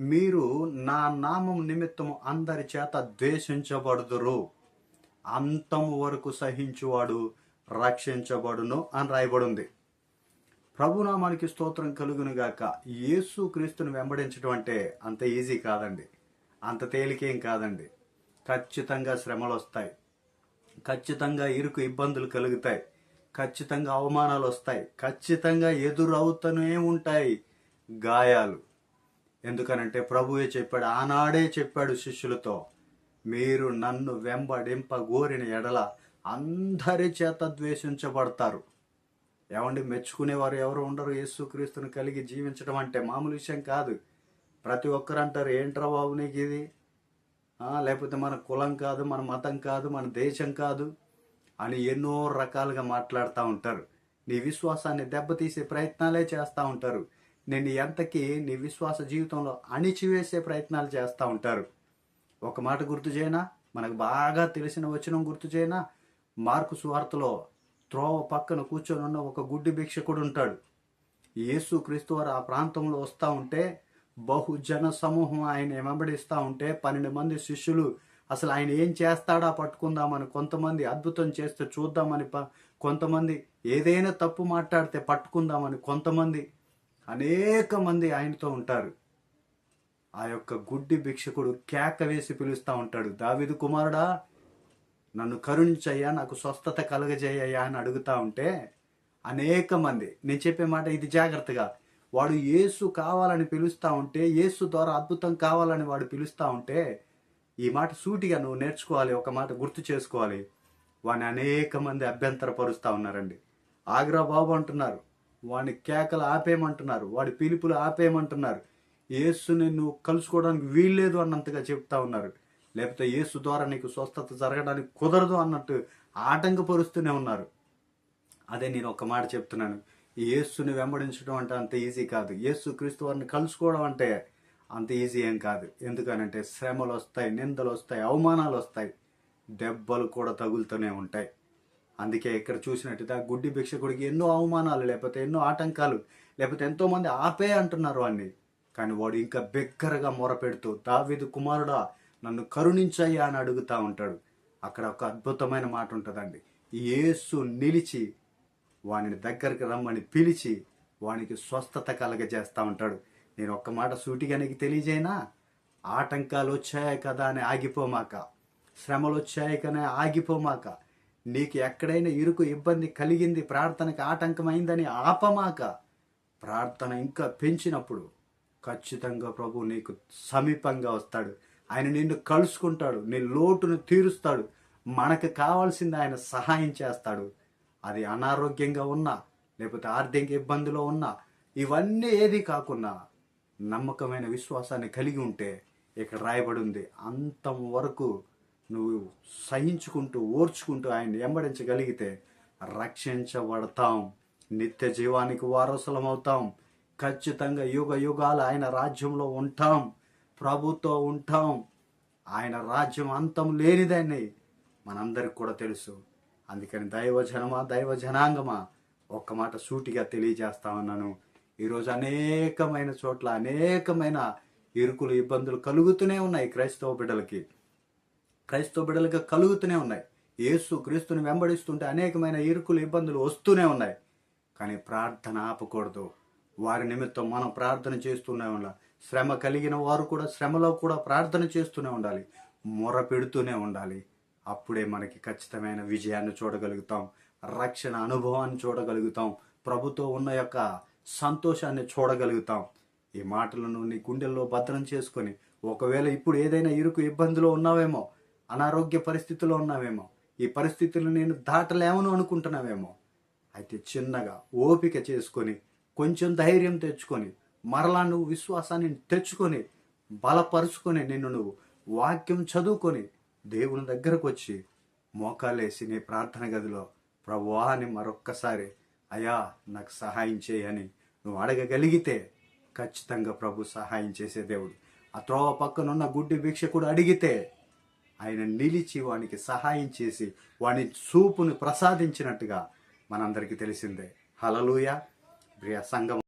మీరు నా నామం నిమిత్తము అందరి చేత ద్వేషించబడుదురు. అంతం వరకు సహించువాడు రక్షించబడును అని రాయబడింది. ప్రభునామానికి స్తోత్రం కలుగును గాక. యేసు క్రీస్తుని వెంబడించడం అంటే అంత ఈజీ కాదండి. అంత తేలికేం కాదండి. ఖచ్చితంగా శ్రమలు వస్తాయి. ఖచ్చితంగా ఇరుకు ఇబ్బందులు కలుగుతాయి. ఖచ్చితంగా అవమానాలు వస్తాయి. ఖచ్చితంగా ఎదురవుతూనే ఉంటాయి గాయాలు. ఎందుకనంటే ప్రభువే చెప్పాడు ఆనాడే చెప్పాడు శిష్యులతో మీరు నన్ను వెంబడింప గోరిన ఎడల అందరి చేత ద్వేషించబడతారు. ఏమండి మెచ్చుకునేవారు ఎవరు ఉండరు? యేసుక్రీస్తుని కలిగి జీవించడం అంటే మామూలు విషయం కాదు. ప్రతి ఒక్కరు అంటారు ఏంట్రా బాబు నీకు ఇది? లేకపోతే మన కులం కాదు మన మతం కాదు మన దేశం కాదు అని ఎన్నో రకాలుగా మాట్లాడుతూ ఉంటారు. నీ విశ్వాసాన్ని దెబ్బతీసే ప్రయత్నాలే చేస్తూ ఉంటారు. నేను ఎంతకీ నీ విశ్వాస జీవితంలో అణిచివేసే ప్రయత్నాలు చేస్తూ ఉంటారు. ఒక మాట గుర్తు చేయనా? మనకు బాగా తెలిసిన వచనం గుర్తు చేయనా? మార్కు సువార్తలో త్రోవ పక్కన కూర్చొని ఉన్న ఒక గుడ్డి భిక్షకుడు ఉంటాడు. యేసు క్రీస్తు వారు ఆ ప్రాంతంలో వస్తూ ఉంటే బహుజన సమూహం ఆయన వెంబడిస్తూ ఉంటే పన్నెండు మంది శిష్యులు అసలు ఆయన ఏం చేస్తాడా పట్టుకుందామని కొంతమంది అద్భుతం చేస్తే చూద్దామని కొంతమంది ఏదైనా తప్పు మాట్లాడితే పట్టుకుందామని కొంతమంది అనేక మంది ఆయనతో ఉంటారు. ఆ యొక్క గుడ్డి భిక్షకుడు కేక వేసి పిలుస్తూ ఉంటాడు. దావిదు కుమారుడా నన్ను కరుణించయ్యా నాకు స్వస్థత కలగజేయ్యా అని అడుగుతా ఉంటే అనేక మంది నేను చెప్పే మాట ఇది జాగ్రత్తగా వాడు యేసు కావాలని పిలుస్తా ఉంటే యేసు ద్వారా అద్భుతం కావాలని వాడు పిలుస్తా ఉంటే ఈ మాట సూటిగా నువ్వు నేర్చుకోవాలి ఒక మాట గుర్తు చేసుకోవాలి వాడిని అనేక మంది అభ్యంతరపరుస్తూ ఉన్నారండి. ఆగ్రా బాబు అంటున్నారు. వాడిని కేకలు ఆపేయమంటున్నారు వాడి పిలుపులు ఆపేయమంటున్నారు. యేసుని నువ్వు కలుసుకోవడానికి వీల్లేదు అన్నంతగా చెప్తా ఉన్నారు. లేకపోతే యేసు ద్వారా నీకు స్వస్థత జరగడానికి కుదరదు అన్నట్టు ఆటంకపరుస్తూనే ఉన్నారు. అదే నేను ఒక మాట చెప్తున్నాను. ఈ యేసుని వెంబడించడం అంటే అంత ఈజీ కాదు. యేసు క్రీస్తు వారిని కలుసుకోవడం అంటే అంత ఈజీ ఏం కాదు. ఎందుకనంటే శ్రమలు వస్తాయి నిందలు వస్తాయి అవమానాలు వస్తాయి దెబ్బలు కూడా తగులుతూనే ఉంటాయి. అందుకే ఇక్కడ చూసినట్టుగా గుడ్డి భిక్షకుడికి ఎన్నో అవమానాలు లేకపోతే ఎన్నో ఆటంకాలు లేకపోతే ఎంతో మంది ఆపే అంటున్నారు వాడిని కానీ వాడు ఇంకా బిగ్గరగా మొరపెడుతూ దావీదు కుమారుడా నన్ను కరుణించయ్యా అని అడుగుతా ఉంటాడు. అక్కడ ఒక అద్భుతమైన మాట ఉంటుందండి. యేసు నిలిచి వానిని దగ్గరికి రమ్మని పిలిచి వానికి స్వస్థత కలగజేస్తా ఉంటాడు. నేను ఒక్క మాట సూటిగా నీకు తెలియజేయనా? ఆటంకాలు వచ్చాయి కదా అని ఆగిపోమాక శ్రమలు వచ్చాయి కానీ ఆగిపోమాక నీకు ఎక్కడైనా ఇరుకు ఇబ్బంది కలిగింది ప్రార్థనకి ఆటంకమైందని ఆపమాక ప్రార్థన ఇంకా పెంచినప్పుడు ఖచ్చితంగా ప్రభు నీకు సమీపంగా వస్తాడు. ఆయన నిన్ను కలుసుకుంటాడు నీ లోటును తీరుస్తాడు మనకు కావాల్సింది ఆయన సహాయం చేస్తాడు. అది అనారోగ్యంగా ఉన్నా లేకపోతే ఆర్థిక ఇబ్బందిలో ఉన్నా ఇవన్నీ ఏది కాకుండా నమ్మకమైన విశ్వాసాన్ని కలిగి ఉంటే ఇక్కడ రాయబడి ఉంది. అంతం వరకు నువ్వు సహించుకుంటూ ఓర్చుకుంటూ ఆయన వెంబడించగలిగితే రక్షించబడతాం. నిత్య జీవానికి వారసులం అవుతాం ఖచ్చితంగా యుగ యుగాలు ఆయన రాజ్యంలో ఉంటాం. ప్రభుతో ఉంటాం. ఆయన రాజ్యం అంతం లేనిదని మనందరికి కూడా తెలుసు. అందుకని దైవజనమా దైవ జనాంగమా ఒక్క మాట సూటిగా తెలియజేస్తా ఉన్నాను. ఈరోజు అనేకమైన చోట్ల అనేకమైన ఇరుకులు ఇబ్బందులు కలుగుతూనే ఉన్నాయి క్రైస్తవ బిడ్డలకి. క్రైస్తవ బిడ్డలుగా కలుగుతూనే ఉన్నాయి. యేసు క్రీస్తుని వెంబడిస్తుంటే అనేకమైన ఇరుకులు ఇబ్బందులు వస్తూనే ఉన్నాయి. కానీ ప్రార్థన ఆపకూడదు. వారి నిమిత్తం మనం ప్రార్థన చేస్తూనే ఉండాలి. శ్రమ కలిగిన వారు కూడా శ్రమలో కూడా ప్రార్థన చేస్తూనే ఉండాలి. మొర పెడుతూనే ఉండాలి. అప్పుడే మనకి ఖచ్చితమైన విజయాన్ని చూడగలుగుతాం. రక్షణ అనుభవాన్ని చూడగలుగుతాం. ప్రభుతో ఉన్న యొక్క సంతోషాన్ని చూడగలుగుతాం. ఈ మాటలను నీ గుండెల్లో భద్రం చేసుకొని ఒకవేళ ఇప్పుడు ఏదైనా ఇరుకు ఇబ్బందిలో ఉన్నావేమో అనారోగ్య పరిస్థితిలో ఉన్నావేమో. ఈ పరిస్థితులు నేను దాటలేమను అనుకుంటున్నావేమో. అయితే చిన్నగా ఓపిక చేసుకొని కొంచెం ధైర్యం తెచ్చుకొని మరలా నువ్వు విశ్వాసాన్ని తెచ్చుకొని బలపరుచుకొని నిన్ను నువ్వు వాక్యం చదువుకొని దేవుని దగ్గరకు వచ్చి మోకాలేసి నీ ప్రార్థన గదిలో ప్రభువా అని మరొక్కసారి. అయా నాకు సహాయం చేయని నువ్వు అడగగలిగితే ఖచ్చితంగా ప్రభు సహాయం చేసే దేవుడు. ఆ త్రోవ పక్కనున్న గుడ్డి భిక్షకుడు అడిగితే ఆయన నిలిచి వానికి సహాయం చేసి వాని చూపును ప్రసాదించినట్టుగా మనందరికీ తెలిసిందే. హలలుయ ప్రియ సంగం